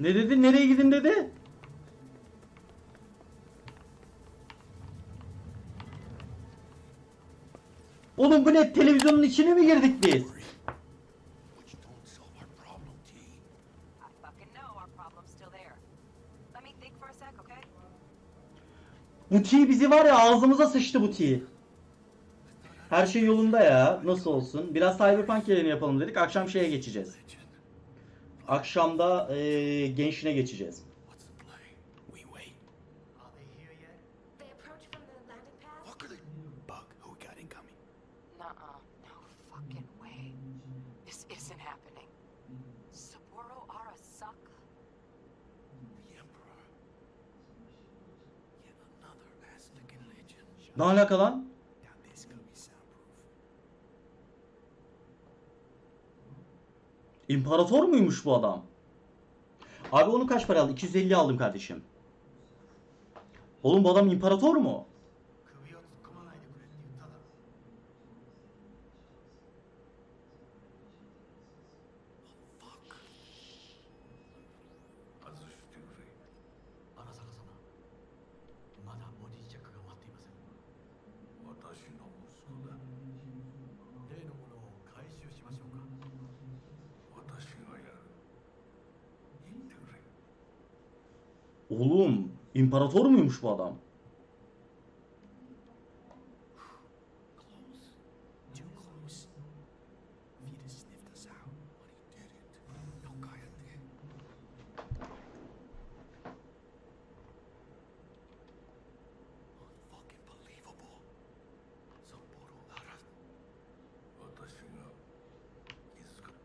Ne dedi? Nereye gidin dedi? Oğlum bu ne? Televizyonun içine mi girdik biz? Bu tea bizi var ya ağzımıza sıçtı bu tea. Her şey yolunda ya. Nasıl olsun? Biraz Cyberpunk yayını yapalım dedik. Akşam şeye geçeceğiz. Akşamda e, gençliğine geçeceğiz. Ne alaka lan? İmparator muymuş bu adam? Abi onu kaç para aldı? 250 aldım kardeşim. Oğlum bu adam imparator mu? İmparator muymuş bu adam?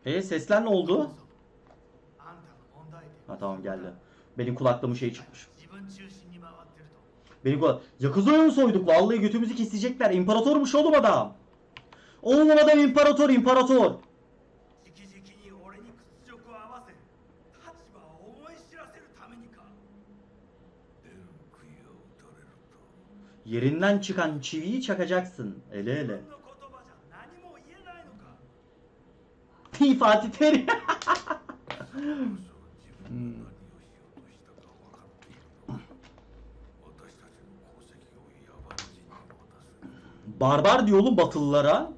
E sesler ne oldu? Ha tamam geldi. Benim kulaklığımın şey çıkmış. Beni gol. Yakuza'ya mı soyduk? Vallahi götümüzü kesecekler. İmparatormuş oğlum adam. Oğlum adam imparator imparator. Yerinden çıkan çiviyi çakacaksın. Ele ele. Fatih Terim. Barbar diyor oğlum Batılılara.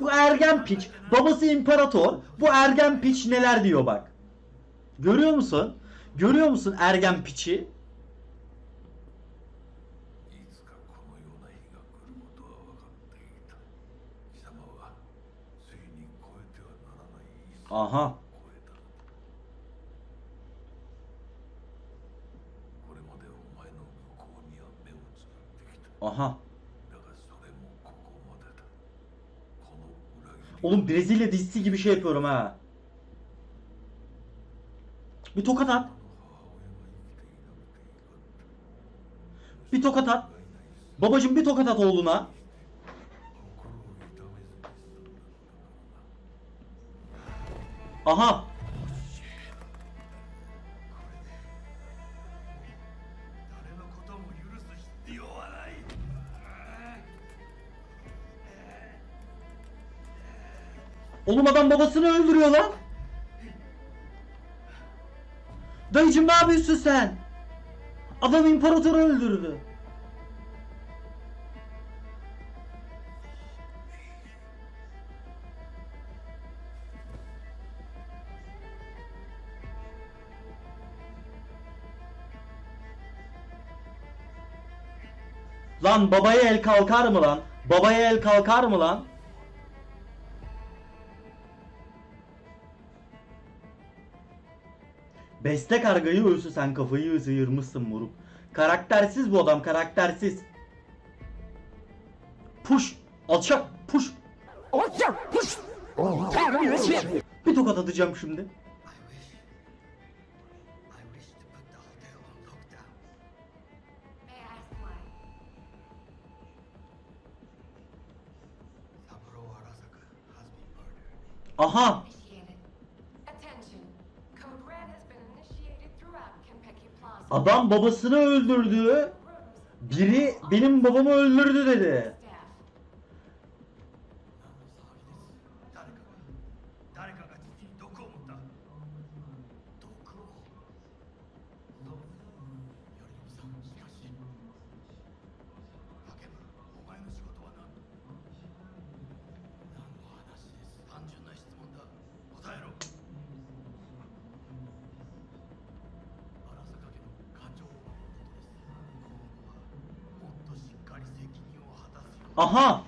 Bu ergen piç, babası imparator. Bu ergen piç neler diyor bak. Görüyor musun? Görüyor musun ergen piçi? Aha. Aha. Oğlum Brezilya dizisi gibi şey yapıyorum ha. Bir tokat at. Bir tokat at. Babacım bir tokat at oğluna. Aha. Oğlum adam babasını öldürüyor lan. Dayıcım ne yapıyorsun sen? Adam imparatoru öldürdü. Lan babaya el kalkar mı lan? Babaya el kalkar mı lan? Beste kargayı ölsü sen kafayı sıyırmışsın moruk. Karaktersiz bu adam karaktersiz. Puş. Alçak. Puş. Alçak. Puş. Bir tokat atacağım şimdi. Aha! Adam babasını öldürdü. Biri benim babamı öldürdü dedi. Aha!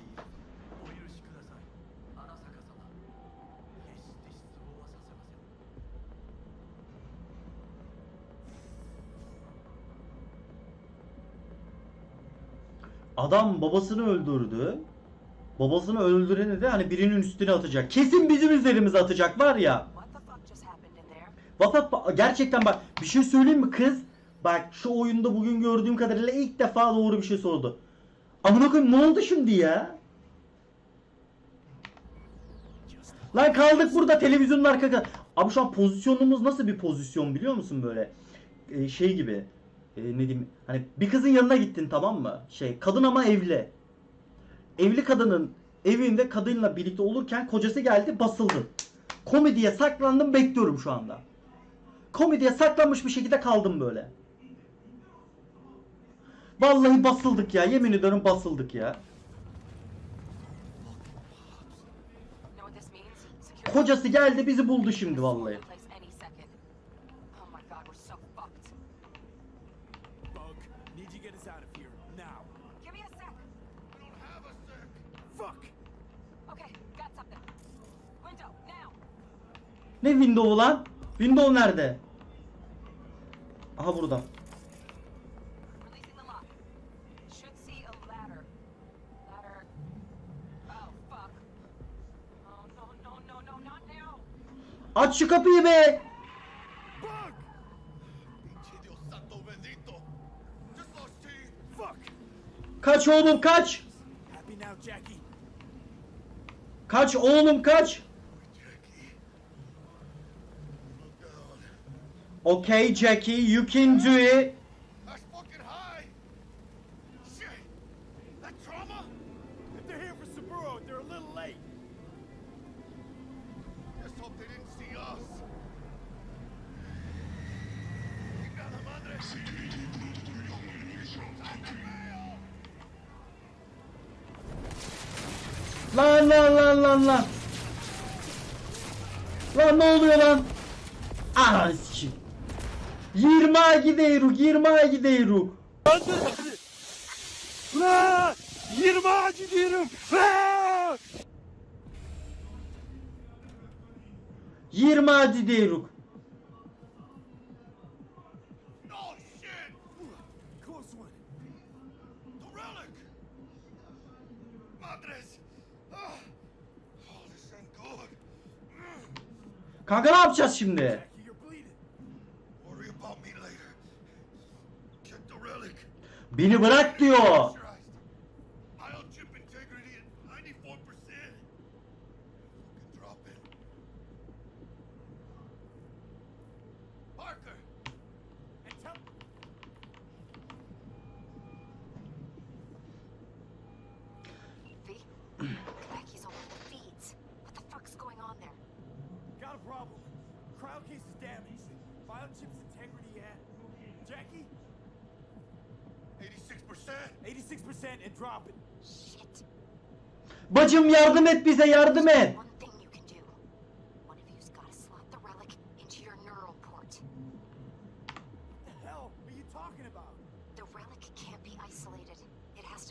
Adam babasını öldürdü. Babasını öldüreni de hani birinin üstüne atacak. Kesin bizim üzerimize atacak var ya. What gerçekten bak bir şey söyleyeyim mi kız? Bak şu oyunda bugün gördüğüm kadarıyla ilk defa doğru bir şey sordu. Amına koyayım ne oldu şimdi ya? Lan kaldık burada televizyonun arka Abi şu an pozisyonumuz nasıl bir pozisyon biliyor musun böyle? Ee, şey gibi. Ee, ne diyeyim? Hani bir kızın yanına gittin tamam mı? Şey kadın ama evli. Evli kadının evinde kadınla birlikte olurken kocası geldi basıldın. Komediye saklandım bekliyorum şu anda. Komediye saklanmış bir şekilde kaldım böyle. Vallahi basıldık ya. Yemin ediyorum basıldık ya. Kocası geldi bizi buldu şimdi vallahi. in place any second. Oh my god, Aç şu kapıyı be. Kaç oğlum kaç. Kaç oğlum kaç. Okay Jackie you can do it. Lan lan lan lan lan. Lan ne oluyor lan? Ananı sikeyim. 20'a gidiyoruz 20'a gidiyoruz. Aa! 20 ağacı diyorum! Aa! 20'a gidiyoruz. Kanka ne yapacağız şimdi? Beni bırak diyor.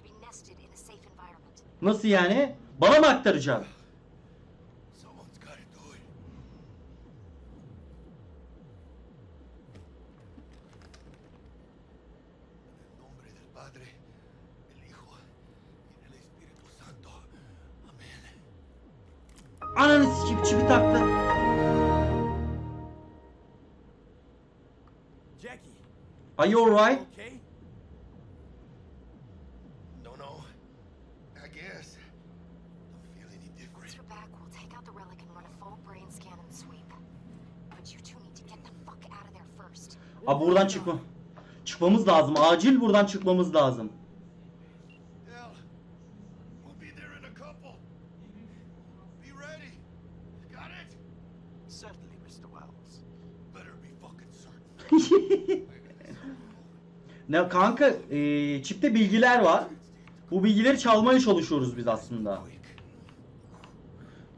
Be nested in a safe environment. Nasıl yani? Bana mı aktaracaksın? Get the fuck out of there first. Abi buradan çıkma. Çık Çıkmamız lazım. Acil buradan çıkmamız lazım. Ne kanka e, çipte bilgiler var. Bu bilgileri çalmaya çalışıyoruz biz aslında.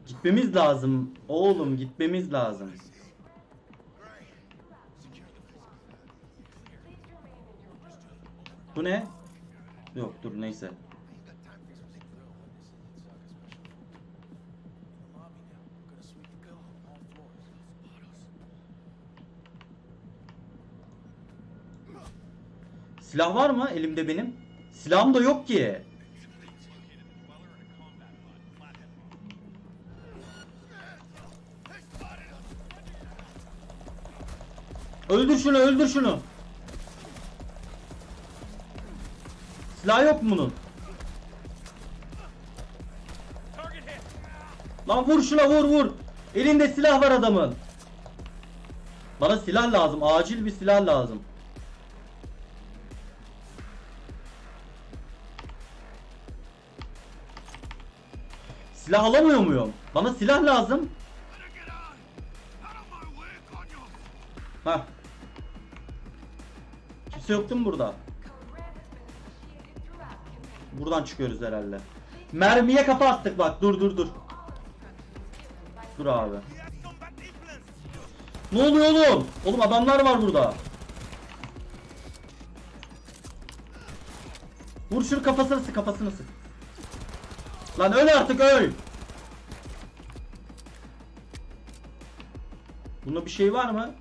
Gitmemiz lazım. Oğlum gitmemiz lazım. Bu ne? Yok dur neyse. Silah var mı elimde benim? Silahım da yok ki. Öldür şunu, öldür şunu. Silah yok mu bunun? Lan vur şuna vur vur. Elinde silah var adamın. Bana silah lazım. Acil bir silah lazım. Silah alamıyor muyum? Bana silah lazım. Hah. Kimse yoktu mu burada? Buradan çıkıyoruz herhalde. Mermiye kafa attık bak. Dur dur dur. Dur abi. Ne oluyor oğlum? Oğlum adamlar var burada. Vur şunu kafasını sık kafasını sık. Lan öl artık öl. Bunda bir şey var mı?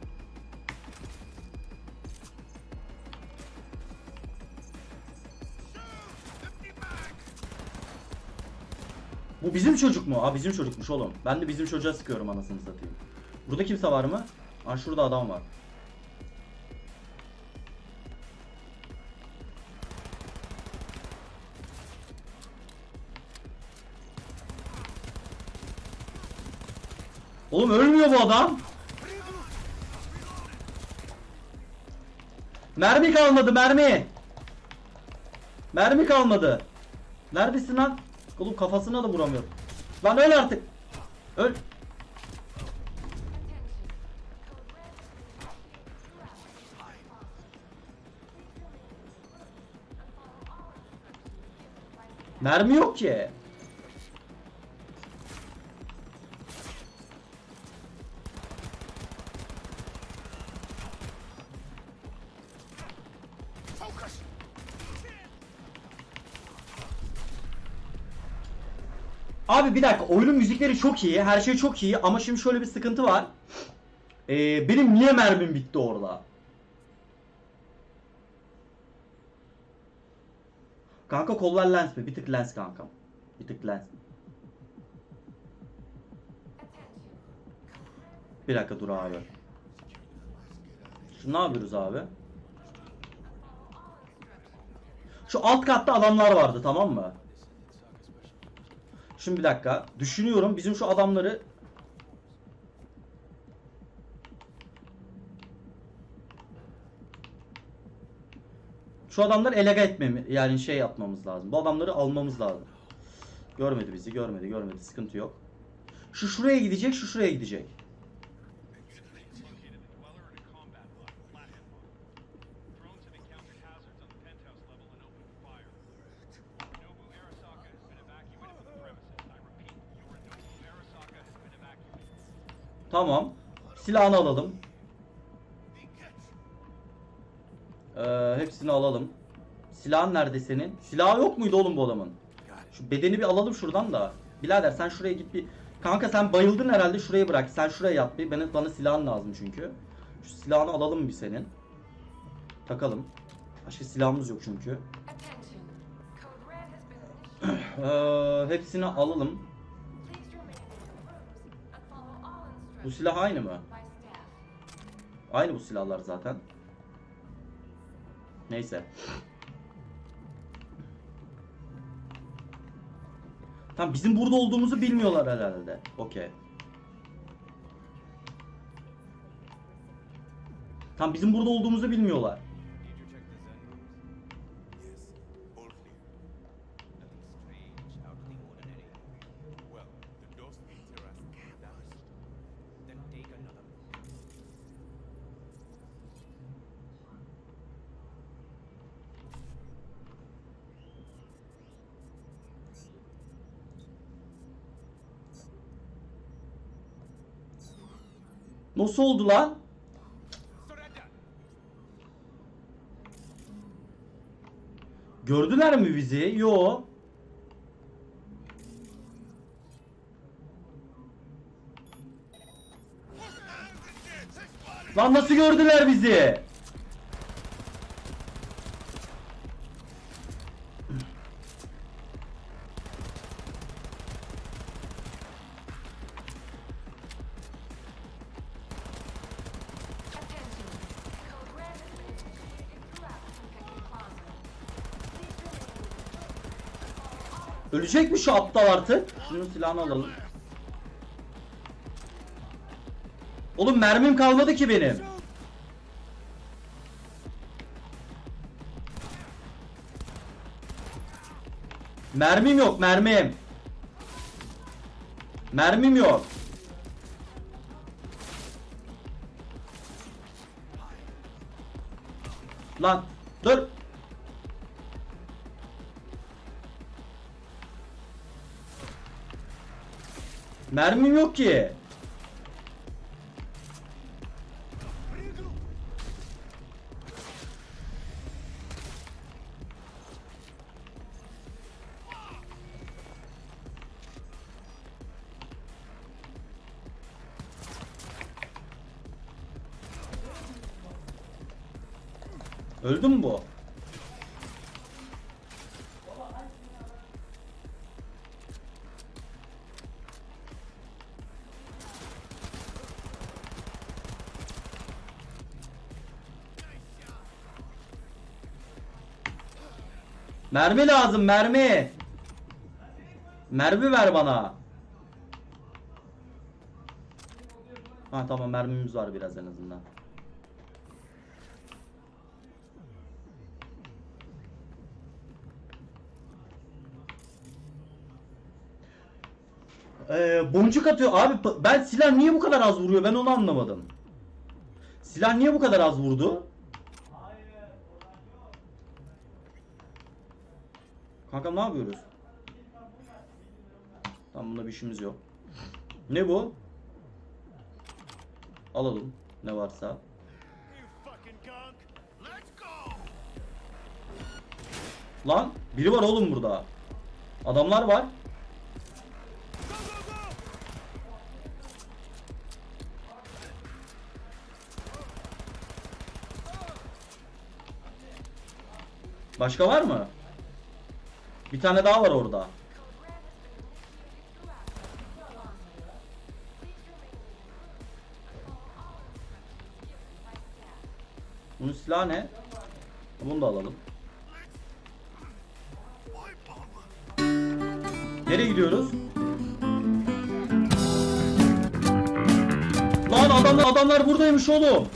Bu bizim çocuk mu? Aa bizim çocukmuş oğlum. Ben de bizim çocuğa sıkıyorum anasını satayım. Burada kimse var mı? Aa şurada adam var. Oğlum ölmüyor bu adam. Mermi kalmadı mermi. Mermi kalmadı. Neredesin lan? Oğlum kafasına da vuramıyorum. Lan öl artık. Öl. Mermi yok ki. Abi bir dakika oyunun müzikleri çok iyi, her şey çok iyi ama şimdi şöyle bir sıkıntı var. Ee, benim niye mermim bitti orada? Kanka kollar lens mi? Bir tık lens kankam. Bir tık lens. Bir dakika dur abi. Şu ne yapıyoruz abi? Şu alt katta adamlar vardı tamam mı? Şimdi bir dakika. Düşünüyorum bizim şu adamları Şu adamları elege etmemi yani şey yapmamız lazım. Bu adamları almamız lazım. Görmedi bizi, görmedi, görmedi. Sıkıntı yok. Şu şuraya gidecek, şu şuraya gidecek. Tamam. Silahını alalım. Ee, hepsini alalım. Silahın nerede senin? Silahı yok muydu oğlum bu adamın? Şu bedeni bir alalım şuradan da. Birader sen şuraya git bir... Kanka sen bayıldın herhalde şuraya bırak. Sen şuraya yat bir. Bana, bana silahın lazım çünkü. Şu silahını alalım bir senin. Takalım. Başka silahımız yok çünkü. Ee, hepsini alalım. Bu silah aynı mı? Aynı bu silahlar zaten. Neyse. Tamam bizim burada olduğumuzu bilmiyorlar herhalde. Okey. Tamam bizim burada olduğumuzu bilmiyorlar. Nasıl oldu lan? Gördüler mi bizi? Yo. Lan nasıl gördüler bizi? Ölecek mi şu aptal artık? Şunun silahını alalım. Oğlum mermim kalmadı ki benim. Mermim yok mermim. Mermim yok. Lan dur. Mermim yok ki. Öldü mü bu? Mermi lazım mermi. Mermi ver bana. Ha tamam mermimiz var biraz en azından. Ee, boncuk atıyor. Abi ben silah niye bu kadar az vuruyor? Ben onu anlamadım. Silah niye bu kadar az vurdu? Kanka ne yapıyoruz? Tamam bunda bir işimiz yok. Ne bu? Alalım ne varsa. Lan biri var oğlum burada. Adamlar var. Başka var mı? Bir tane daha var orada. Bunun silahı ne? Bunu da alalım. Nereye gidiyoruz? Lan adamlar adamlar buradaymış oğlum.